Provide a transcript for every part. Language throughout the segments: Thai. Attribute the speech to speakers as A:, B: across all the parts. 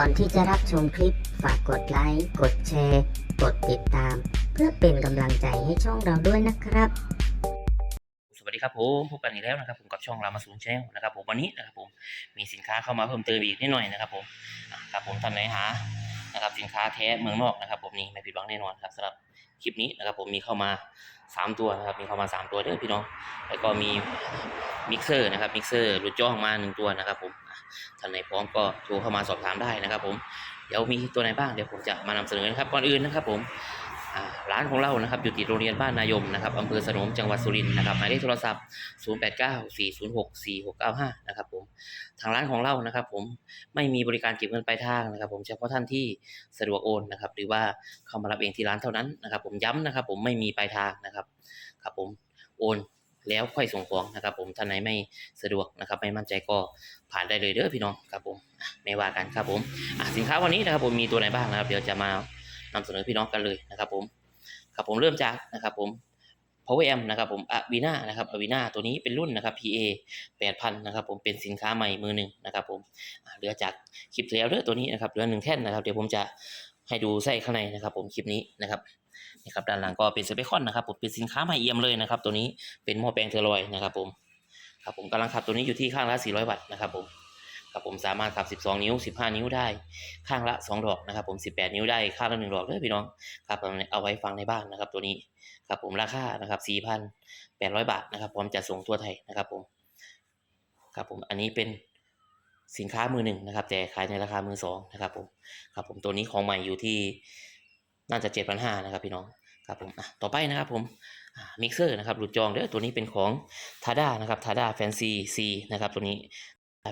A: ก่อนที่จะรับชมคลิป ฝากกดไลค์ กดแชร์ กดติดตาม เพื่อเป็นกำลังใจให้ช่องเราด้วยนะครับ
B: สวัสดีครับผมพบกันอีกแล้วนะครับ ผมกับช่องรามาสูงแชนนะครับ ผมวันนี้นะครับผมมีสินค้าเข้ามาเพิ่มเติมอีกนิดหน่อยนะครับผมอะครับผมท่านไหนหานะครับสินค้าแท้เมืองนอกนะครับ ผมนี่ไม่ผิดหวังแน่นอนครับสำหรับคลิปนี้นะครับ ผมมีเข้ามา สามตัวนะครับมีเข้ามาสามตัวเด้อพี่น้อง แล้วก็มีมิกเซอร์นะครับมิกเซอร์หลุดจ้องมาหนึ่งตัวนะครับผมท่านไหนพร้อมก็โทรเข้ามาสอบถามได้นะครับผมเดี๋ยวมีตัวไหนบ้างเดี๋ยวผมจะมานำเสนอนะครับก่อนอื่นนะครับผม ร้านของเรานะครับอยู่ติดโรงเรียนบ้านนายมนะครับอำเภอสนมจังหวัดสุรินทร์นะครับหมายเลขโทรศัพท์ 0894064695 นะครับผมทางร้านของเรานะครับผมไม่มีบริการเก็บเงินปลายทางนะครับ ผมเฉพาะท่านที่สะดวกโอนนะครับ หรือว่าเข้ามารับเองที่ร้านเท่านั้นนะครับ ผมย้ำนะครับ ผมไม่มีปลายทางนะครับครับผมโอนแล้วค่อยส่งของนะครับ ผมท่านไหนไม่สะดวกนะครับ ไม่มั่นใจก็ผ่านได้เลยเด้อพี่น้องครับผมไม่ว่ากันครับผมสินค้าวันนี้นะครับ ผมมีตัวไหนบ้างนะครับ เดี๋ยวจะมา นำเสนอพี่น้องกันเลยนะครับผมครับผมเริ่มจากนะครับผม Power M นะครับผมอวีนานะครับอวีนาตัวนี้เป็นรุ่นนะครับ PA 8,000นะครับผมเป็นสินค้าใหม่มือหนึ่งนะครับผมเหลือจากคลิปแล้วเด้อตัวนี้นะครับเหลือหนึ่งแท่นนะครับเดี๋ยวผมจะให้ดูไส้ข้างในนะครับ ผมคลิปนี้นะครับนี่ครับด้านหลังก็เป็นสเปคอนนะครับผมเป็นสินค้าใหม่เอี่ยมเลยนะครับ ตัวนี้เป็นหม้อแปลงเทอร์ลอยนะครับผมครับผมกำลังขับตัวนี้อยู่ที่ข้างละ400 วัตต์นะครับผม ครับผมสามารถขับ12 นิ้ว 15 นิ้วได้ ข้างละ 2 ดอกนะครับ ผม 18 นิ้วได้ข้างละ1ดอกเด้อพี่น้องครับเอาไว้ฟังในบ้านนะครับ ตัวนี้ครับผมราคานะครับ 4,800 บาทนะครับพร้อมจะส่งทั่วไทยนะครับผมครับผมอันนี้เป็นสินค้ามือหนึ่งนะครับ แต่ขายในราคามือสองนะครับผมครับผมตัวนี้ของใหม่อยู่ที่น่าจะ 7,500นะครับพี่น้องครับผมอะต่อไปนะครับผมมิกเซอร์นะครับหลุดจองเด้อตัวนี้เป็นของทาด้านะครับทาด้าแฟนซีซีนะครับตัวนี้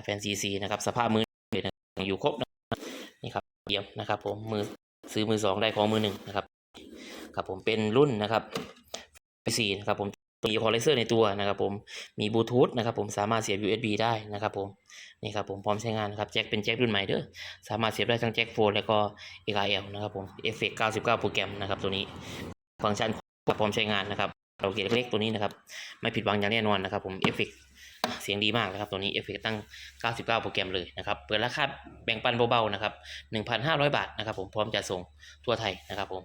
B: แฟนซีซีนะครับสภาพมืออยู่ครบนะนี่ครับเยี่ยมนะครับ ผมมือซื้อมือสองได้ของมือหนึ่งนะครับครับผมเป็นรุ่นนะครับ p 4นะครับผมมีคอลเลเซอร์ในตัวนะครับผมมีบลูทูธนะครับผมสามารถเสียบ USB ได้นะครับผมนี่ครับผมพร้อมใช้งานนะครับแจ็คเป็นแจ็ครุ่นใหม่เด้อสามารถเสียบได้ทั้งแจ็คโฟนแล้วก็ XLR นะครับผมเอฟเฟกต์99 โปรแกรมนะครับตัวนี้ ฟังก์ชันพร้อมใช้งานนะครับเราเกียเล็กๆตัวนี้นะครับไม่ผิดหวังอย่างแน่นอนนะครับผมเอฟ เสียงดีมากนะครับตัวนี้เอฟเฟกต์ตั้ง 99 โปรแกรมเลยนะครับเปิดราคาแบ่งปันเบาๆนะครับ 1,500 บาทนะครับผมพร้อมจะส่งทั่วไทยนะครับผม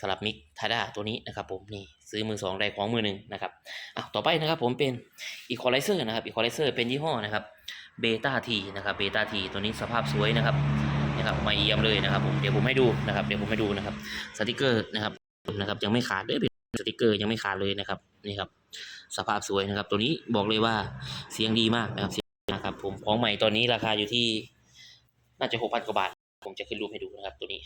B: สำหรับมิกทาด้าตัวนี้นะครับผมนี่ซื้อมือสองได้ของมือหนึ่งนะครับอะต่อไปนะครับผมเป็นอีควอไลเซอร์นะครับอีควอไลเซอร์เป็นยี่ห้อนะครับเบต้าทีนะครับเบต้าทีตัวนี้สภาพสวยนะครับนะครับไม่เยี่ยมเลยนะครับผมเดี๋ยวผมให้ดูนะครับเดี๋ยวผมให้ดูนะครับสติกเกอร์นะครับนะครับยังไม่ขาดเลย สติกเกอร์ยังไม่ขาดเลยนะครับนี่ครับสภาพสวยนะครับ ตัวนี้บอกเลยว่าเสียงดีมากนะครับเสียงนะครับผมของใหม่ตอนนี้ราคาอยู่ที่น่าจะหกพันกว่าบาท ผมจะขึ้นรูปให้ดูนะครับตัวนี้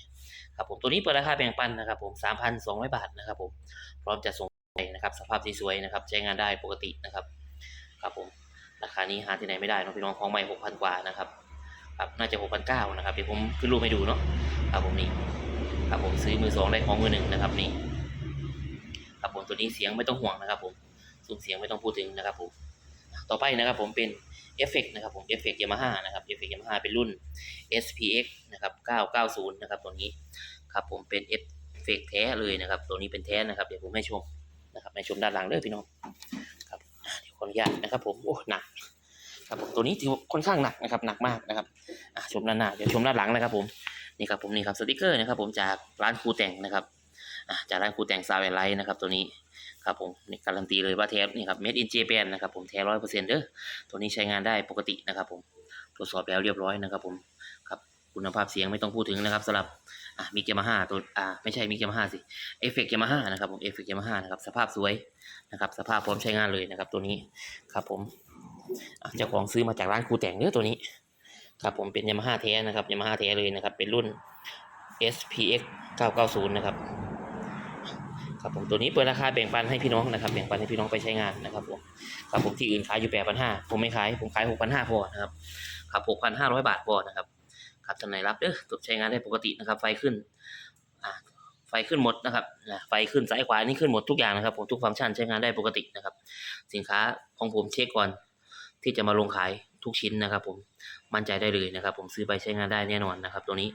B: ครับผมตัวนี้เปิดราคาแบ่งปันนะครับ ผมสามพันสองร้อยบาทนะครับ ผมพร้อมจะส่งไปนะครับ สภาพสวยนะครับ ใช้งานได้ปกตินะครับครับผมราคานี้หาที่ไหนไม่ได้เนอะพี่น้องของใหม่หกพันกว่านะครับครับน่าจะหกพันเก้านะครับเดี๋ยวผมขึ้นรูปให้ดูเนาะครับผมนี่ครับผมซื้อมือสองได้ของมือหนึ่งนะครับนี่ ตัวนี้เสียงไม่ต้องห่วงนะครับผมซุ้มเสียงไม่ต้องพูดถึงนะครับผมต่อไปนะครับผมเป็นเอฟเฟกนะครับผมเอฟเฟกยามาฮ่านะครับเอฟเฟกยามาฮ่าเป็นรุ่น SPX นะครับ990 นะครับตัวนี้ครับผมเป็นเอฟเฟกแท้เลยนะครับ ตัวนี้เป็นแท้นะครับเดี๋ยวผมให้ชมนะครับให้ชมด้านหลังเด้อพี่น้องครับเดี๋ยวขออนุญาตนะครับ ผมโอ้หนักครับผมตัวนี้ถือว่าค่อนข้างหนักนะครับหนักมากนะครับชมด้านหน้าเดี๋ยวชมด้านหลังนะครับ ผมนี่ครับผมนี่ครับสติกเกอร์นะครับ ผมจากร้านครูแต่งนะครับ จากร้านครูแต่งซาวเวลไลท์นะครับตัวนี้ครับผมนี่การันตีเลยว่าแท้นี่ครับ made in Japan นะครับผมแท้ร้อยเปอร์เซ็นต์เด้อตัวนี้ใช้งานได้ปกตินะครับผมตรวจสอบแล้วเรียบร้อยนะครับผมครับคุณภาพเสียงไม่ต้องพูดถึงนะครับสำหรับอะมิกยามาฮ่าตัวอ่าไม่ใช่มิกยามาฮ่าสิเอฟเฟกยามาฮ่านะครับผมเอฟเฟกยามาฮ่านะครับสภาพสวยนะครับสภาพพร้อมใช้งานเลยนะครับตัวนี้ครับผมอะเจ้าของซื้อมาจากร้านครูแต่งเนื้อตัวนี้ครับผมเป็นยามาฮ่าแท้นะครับยามาฮ่าแท้เลยนะครับเป็นรุ่น SPX 990 นะครับ ครับผมตัวนี้เปิดราคาแบ่งปันให้พี่น้องนะครับแบ่งปันให้พี่น้องไปใช้งานนะครับผมครับผมที่อื่นขายอยู่8,500ผมไม่ขายผมขาย6,500พอนะครับครับ6,500บาทพอนะครับครับท่านไหนรับเด้อตรวจใช้งานได้ปกตินะครับ ไฟขึ้นอ่าไฟขึ้นหมดนะครับไฟขึ้นซ้ายขวานี่ขึ้นหมดทุกอย่างนะครับ ผมทุกฟังก์ชันใช้งานได้ปกตินะครับ สินค้าของผมเช็คก่อนที่จะมาลงขายทุกชิ้นนะครับ ผมมั่นใจได้เลยนะครับ ผมซื้อไปใช้งานได้แน่นอนนะครับ ตัวนี้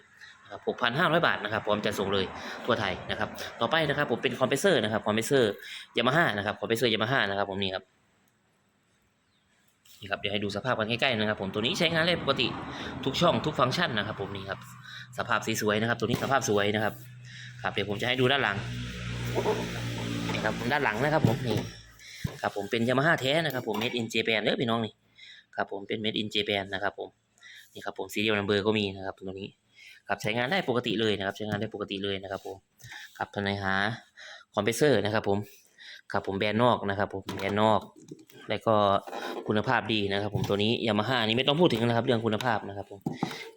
B: 6,500 บาทนะครับ พร้อมจะส่งเลยทั่วไทยนะครับ ต่อไปนะครับผมเป็นคอมเพรสเซอร์นะครับ คอมเพรสเซอร์ยามาฮ่านะครับ คอมเพรสเซอร์ยามาฮ่านะครับ ผมนี่ครับ นี่ครับ เดี๋ยวให้ดูสภาพกันใกล้ๆนะครับ ผม ตัวนี้ใช้งานได้ปกติทุกช่องทุกฟังก์ชันนะครับ ผมนี่ครับ สภาพสีสวยนะครับ ตัวนี้สภาพสวยนะครับ ครับ เดี๋ยวผมจะให้ดูด้านหลัง นี่ครับผมด้านหลังนะครับ ผมนี่ ครับผมเป็นยามาฮ่าแท้นะครับ ผม made in Japan เด้อพี่น้องนี่ ครับ ผมเป็น made in Japan นะครับ ผม นี่ครับผมซีเรียลนัมเบอร์ก็มีนะครับตัวนี้ ครับใช้งานได้ปกติเลยนะครับ ใช้งานได้ปกติเลยนะครับผมครับท่านหาคอมเพรสเซอร์นะครับ ผมครับผมแบรนด์นอกนะครับ ผมแบรนด์นอก แล้วก็คุณภาพดีนะครับ ผมตัวนี้ยามาฮ่านี่ไม่ต้องพูดถึงนะครับ เรื่องคุณภาพนะครับ ผม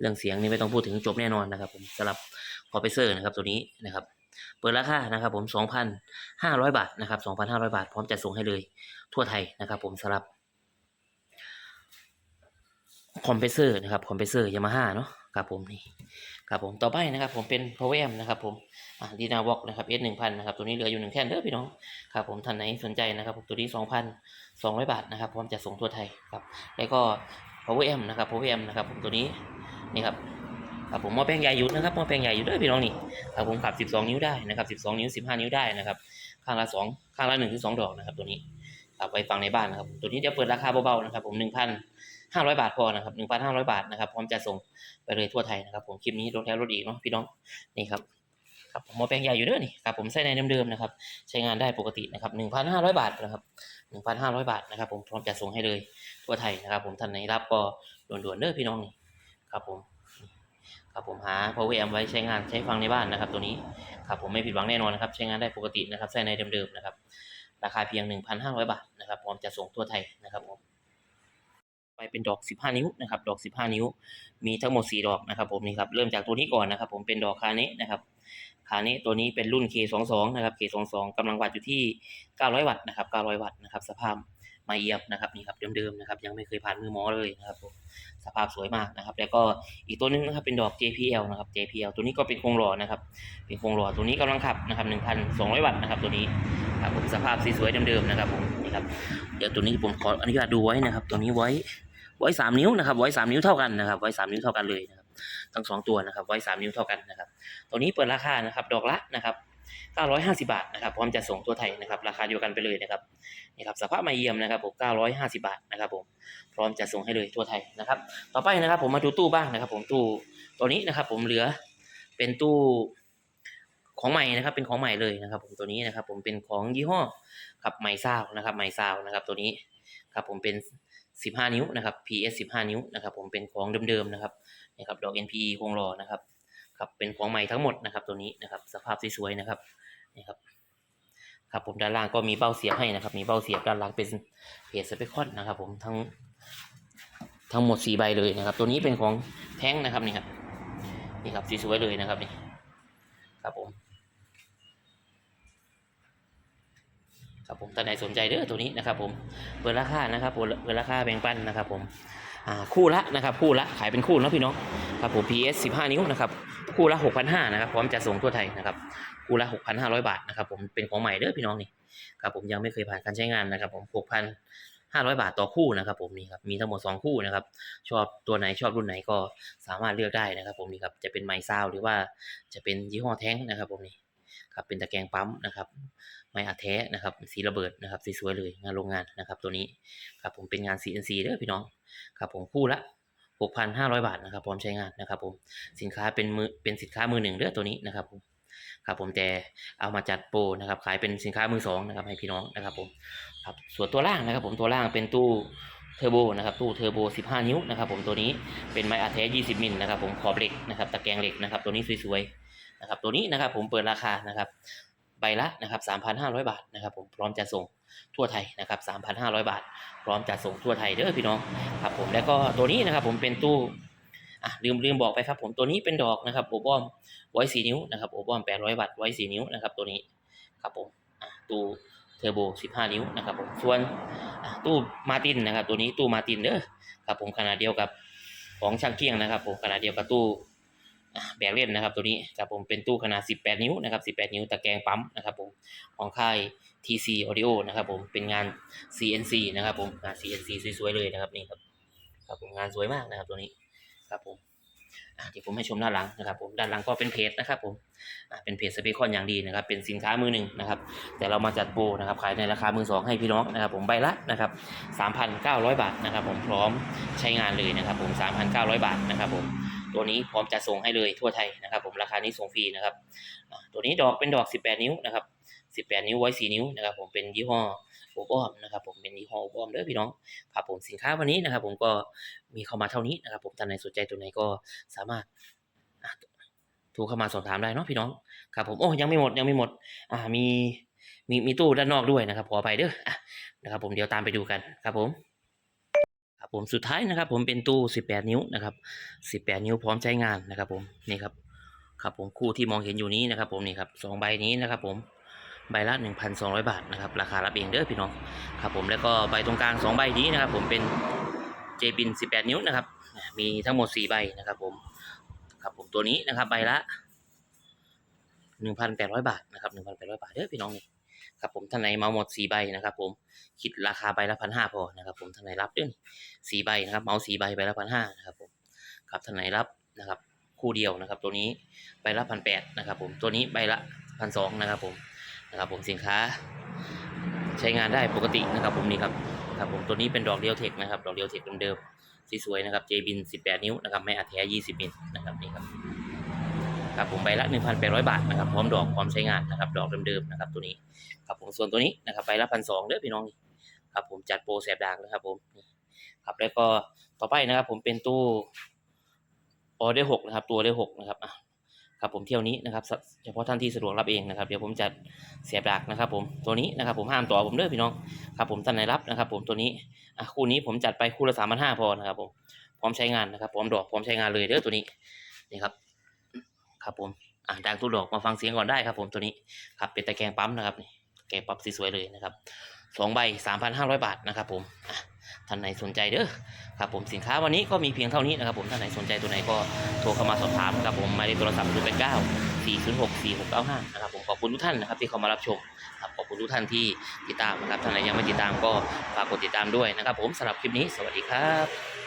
B: เรื่องเสียงนี่ไม่ต้องพูดถึงจบแน่นอนนะครับ ผมสำหรับคอมเพรสเซอร์นะครับตัวนี้นะครับเปิดราคานะครับผม 2,500 บาทนะครับ 2,500 บาท พร้อมจะส่งให้เลยทั่วไทยนะครับ ผมสำหรับคอมเพรสเซอร์นะครับคอมเพรสเซอร์ยามาฮ่าเนาะ ครับผมนี่ครับผมต่อไปนะครับผมเป็น power amp นะครับผมอ่าดีนาวอกนะครับ S 1,000นะครับตัวนี้เหลืออยู่หนึ่งแท่นเด้อพี่น้องครับผมท่านไหนสนใจนะครับผมตัวนี้ 2,200 บาทนะครับพร้อมจะส่งทั่วไทยครับแล้วก็ power amp นะครับ power amp นะครับผมตัวนี้นี่ครับครับผมหม้อแปลงใหญ่อยู่นะครับหม้อแปลงใหญ่อยู่เด้อพี่น้องนี่ครับผมขับ 12 นิ้วได้นะครับ 12 นิ้ว 15 นิ้วได้นะครับ ข้างละ 2 ข้างละ1ถึง2ดอกนะครับตัวนี้ ครับไว้ฟังในบ้านนะครับ ตัวนี้จะเปิดราคาเบาๆนะครับ ผม1,500 บาทพอนะครับ1,500 บาทนะครับ พร้อมจะส่งไปเลยทั่วไทยนะครับ ผมคลิปนี้ลดแล้วลดอีกเนาะพี่น้องนี่ครับครับผมหมอแปลงใหญ่อยู่ด้อนี่ครับผมใส่ในเดิมๆนะครับ ใช้งานได้ปกตินะครับ1,500 บาทนะครับ1,500 บาทนะครับ ผมพร้อมจะส่งให้เลยทั่วไทยนะครับ ผมท่านไหนรับก็ด่วนๆเด้อพี่น้องนี่ครับผมครับผมหา power amp ไว้ใช้งานใช้ฟังในบ้านนะครับ ตัวนี้ครับผมไม่ผิดหวังแน่นอนนะครับ ใช้งานได้ปกตินะครับใส่ในเดิมๆนะครับ ราคาเพียง 1,500 บาทนะครับพร้อมจะส่งทั่วไทยนะครับผมไปเป็นดอก 15 นิ้วนะครับ ดอก 15 นิ้ว มีทั้งหมด 4 ดอกนะครับ ผมนี่ครับ เริ่มจากตัวนี้ก่อนนะครับ ผมเป็นดอกคาเนะนะครับ คาเนะตัวนี้เป็นรุ่น K22 นะครับ K22 กำลังวัดอยู่ที่ 900 วัตต์นะครับ 900 วัตต์นะครับ สภาพ ไม่เอียบนะครับนี่ครับเดิมๆนะครับยังไม่เคยผ่านมือหมอเลยนะครับผมสภาพสวยมากนะครับ แล้วก็อีกตัวหนึงนะครับเป็นดอก JPL นะครับ JPL ตัวนี้ก็เป็นโครงหล่อนะครับ เป็นโครงหล่อตัวนี้กำลังขับนะครับ1,200 วัตต์นะครับ ตัวนี้ครับผมสภาพสีสวยเดิมๆนะครับผมนี่ครับเดี๋ยวตัวนี้ผมขออนุญาตดูไว้นะครับ ตัวนี้ไว้ไว้สามนิ้วนะครับไว้สามนิ้วเท่ากันนะครับไว้สามนิ้วเท่ากันเลยนะครับทั้งสองตัวนะครับไว้สามนิ้วเท่ากันนะครับตัวนี้เปิดราคานะครับ ดอกละนะครับ 950 บาทนะครับพร้อมจะส่งทั่วไทยนะครับราคาเดียวกันไปเลยนะครับนี่ครับสภาพมาเยี่ยมนะครับผม950 บาทนะครับผมพร้อมจะส่งให้เลยทั่วไทยนะครับ ต่อไปนะครับ ผมมาดูตู้บ้างนะครับ ผมตู้ตัวนี้นะครับ ผมเหลือเป็นตู้ของใหม่นะครับเป็นของใหม่เลยนะครับ ผมตัวนี้นะครับ ผมเป็นของยี่ห้อครับไมซาวนะครับไมซาวนะครับตัวนี้ครับผมเป็น15 นิ้วนะครับ PS 15 นิ้วนะครับ ผมเป็นของเดิมๆนะครับนี่ครับดอก NPE คงรอนะครับ ครับเป็นของใหม่ทั้งหมดนะครับ ตัวนี้นะครับ สภาพสวยๆนะครับนี่ครับครับผมด้านล่างก็มีเบ้าเสียบให้นะครับ มีเบ้าเสียบด้านล่างเป็นเพจสเปคอนนะครับ ผมทั้งทั้งหมดสี่ใบเลยนะครับ ตัวนี้เป็นของแท้งนะครับนี่ครับนี่ครับสวยเลยนะครับนี่ครับผมครับผมท่านใดสนใจเด้อตัวนี้นะครับ ผมเปิดราคานะครับเปิดราคาแบ่งปันนะครับ ผมคู่ละนะครับ คู่ละขายเป็นคู่นะพี่น้องครับผม PS 15 นิ้วนะครับ คู่ละ6,500นะครับพร้อมจะส่งทั่วไทยนะครับคู่ละ6,500บาทนะครับผมเป็นของใหม่เด้อพี่น้องนี่ครับผมยังไม่เคยผ่านการใช้งานนะครับผม6,500บาทต่อคู่นะครับผมนี่ครับมีทั้งหมด2คู่นะครับชอบตัวไหนชอบรุ่นไหนก็สามารถเลือกได้นะครับ ผมนี่ครับจะเป็นไมซาวหรือว่าจะเป็นยี่ห้อแท้งนะครับ ผมนี่ครับเป็นตะแกรงปั๊มนะครับ ไม้อัดแท้นะครับสีระเบิดนะครับสีสวยเลยงานโรงงานนะครับ ตัวนี้ครับผมเป็นงาน CNC เด้อพี่น้องครับผมคู่ละ 6,500 บาทนะครับพร้อมใช้งานนะครับผมสินค้าเป็นมือเป็นสินค้ามือหนึ่งเด้อตัวนี้นะครับผมครับผมแต่เอามาจัดโปรนะครับขายเป็นสินค้ามือสองนะครับให้พี่น้องนะครับผมครับส่วนตัวล่างนะครับผมตัวล่างเป็นตู้เทอร์โบนะครับตู้เทอร์โบ 15 นิ้วนะครับผมตัวนี้เป็นไม้อัดแท้ 20 มิลนะครับผมขอบเหล็กนะครับตะแกรงเหล็กนะครับตัวนี้สวยๆนะครับตัวนี้นะครับผมเปิดราคานะครับ ใบละนะครับ3,500 บาทนะครับผมพร้อมจะส่งทั่วไทยนะครับ3,500 บาท พร้อมจะส่งทั่วไทยเด้อพี่น้องครับผมแล้วก็ตัวนี้นะครับผมเป็นตู้อะลืมลืมบอกไปครับผมตัวนี้เป็นดอกนะครับโอบอมไว้4นิ้วนะครับโอบอม800วัตต์ไว้4นิ้วนะครับตัวนี้ครับผมตู้เทอร์โบ 15 นิ้วนะครับผมส่วนตู้มาตินนะครับตัวนี้ตู้มาตินเด้อครับผมขนาดเดียวกับของช่างเกี้ยงนะครับผมขนาดเดียวกับตู้ แบกเล่นนะครับตัวนี้ครับผมเป็นตู้ขนาด 18 นิ้วนะครับ 18 นิ้วตะแกรงปั๊มนะครับผมของค่าย TC Audio นะครับผมเป็นงาน CNC นะครับผมงาน CNC สวยๆเลยนะครับนี่ครับครับผมงานสวยมากนะครับตัวนี้ครับผมเดี๋ยวผมให้ชมด้านหลังนะครับผมด้านหลังก็เป็นเพจนะครับผมเป็นเพจสเปคอนอย่างดีนะครับ เป็นสินค้ามือหนึ่งนะครับ แต่เรามาจัดโปรนะครับขายในราคามือสองให้พี่น้องนะครับ ผมใบละนะครับ3,900 บาทนะครับ ผมพร้อมใช้งานเลยนะครับ ผม3,900 บาทนะครับผม ตัวนี้พร้อมจะส่งให้เลยทั่วไทยนะครับ ผมราคานี้ส่งฟรีนะครับ ตัวนี้ดอกเป็นดอก 18 นิ้วนะครับ 18 นิ้วไว้ 4 นิ้วนะครับ ผมเป็นยี่ห้อโอบอมนะครับผมเป็นยี่ห้อโอบอมเด้อพี่น้องครับผมสินค้าวันนี้นะครับ ผมก็มีเข้ามาเท่านี้นะครับ ผมท่านใดสนใจตัวไหนก็สามารถโทรเข้ามาสอบถามได้เนาะพี่น้องครับผมโอ้ยังไม่หมดยังไม่หมดอ่ามีมีมีตู้ด้านนอกด้วยนะครับขอไปเด้อนะครับผมเดี๋ยวตามไปดูกันครับผม ผมสุดท้ายนะครับ ผมเป็นตู้ 18 นิ้วนะครับ 18 นิ้วพร้อมใช้งานนะครับ ผมนี่ครับครับผมคู่ที่มองเห็นอยู่นี้นะครับ ผมนี่ครับสองใบนี้นะครับ ผมใบละ 1,200 บาทนะครับราคารับเองเด้อพี่น้องครับผมแล้วก็ใบตรงกลางสองใบนี้นะครับ ผมเป็นเจบิน 18 นิ้วนะครับ มีทั้งหมด 4 ใบนะครับ ผมครับผมตัวนี้นะครับใบละหนึ่งพันแปดร้อยบาทนะครับหนึ่งพันแปดร้อยบาทเด้อพี่น้องนี่ ครับผมท่านไหนเมาหมดสี่ใบนะครับ ผมคิดราคาใบละพันห้าพอนะครับ ผมท่านไหนรับเด้วยสี่ใบนะครับเมาสี่ใบใบละพันห้านะครับผมครับท่านไหนรับนะครับ คู่เดียวนะครับ ตัวนี้ใบละพันแปดนะครับ ผมตัวนี้ใบละพันสองนะครับ ผมนะครับ ผมสินค้า ใช้งานได้ปกตินะครับผมนี่ครับครับผมตัวนี้เป็นดอกเดียวเทคนะครับ ดอกเดียวเทคเดิมๆสวยๆนะครับเจบิน 18 นิ้วนะครับไม่อัดแท้ 20มิลนะครับนี่ครับ ครับผมใบละ 1,800 บาทนะครับพร้อมดอกพร้อมใช้งานนะครับดอกเดิมๆนะครับตัวนี้ครับผมส่วนตัวนี้นะครับใบละพันสองเด้อพี่น้องครับผมจัดโปรแสบดากนะครับผมครับแล้วก็ต่อไปนะครับ ผมเป็นตู้ออเดอร์หกนะครับตัวเดอร์หกนะครับอะครับผมเที่ยวนี้นะครับเฉพาะท่านที่สะดวกรับเองนะครับเดี๋ยวผมจัดเสียบดักนะครับ ผมตัวนี้นะครับ ผมห้ามต่อผมเด้อพี่น้องครับผมท่านไหนรับนะครับ ผมตัวนี้อะคู่นี้ผมจัดไปคู่ละสามพันห้าพอนะครับผมพร้อมใช้งานนะครับ พร้อมดอกพร้อมใช้งานเลยเด้อตัวนี้นี่ครับ ครับผมอะดังตู้ดอกมาฟังเสียงก่อนได้ครับ ผมตัวนี้ครับเป็นตะแกรงปั๊มนะครับนี่แกงปั๊มสวยเลยนะครับสองใบสามพันห้าร้อยบาทนะครับ ผมอะท่านไหนสนใจเด้อครับผมสินค้าวันนี้ก็มีเพียงเท่านี้นะครับผมท่านไหนสนใจตัวไหนก็โทรเข้ามาสอบถามครับผมหมายเลขโทรศัพท์ศูนย์แปดเก้าสี่ศูนย์หกสี่หกเก้าห้านะครับผมขอบคุณทุกท่านนะครับที่เข้ามารับชมครับขอบคุณทุกท่านที่ติดตามนะครับท่านไหนยังไม่ติดตามก็ฝากกดติดตามด้วยนะครับ ผมสำหรับคลิปนี้สวัสดีครับ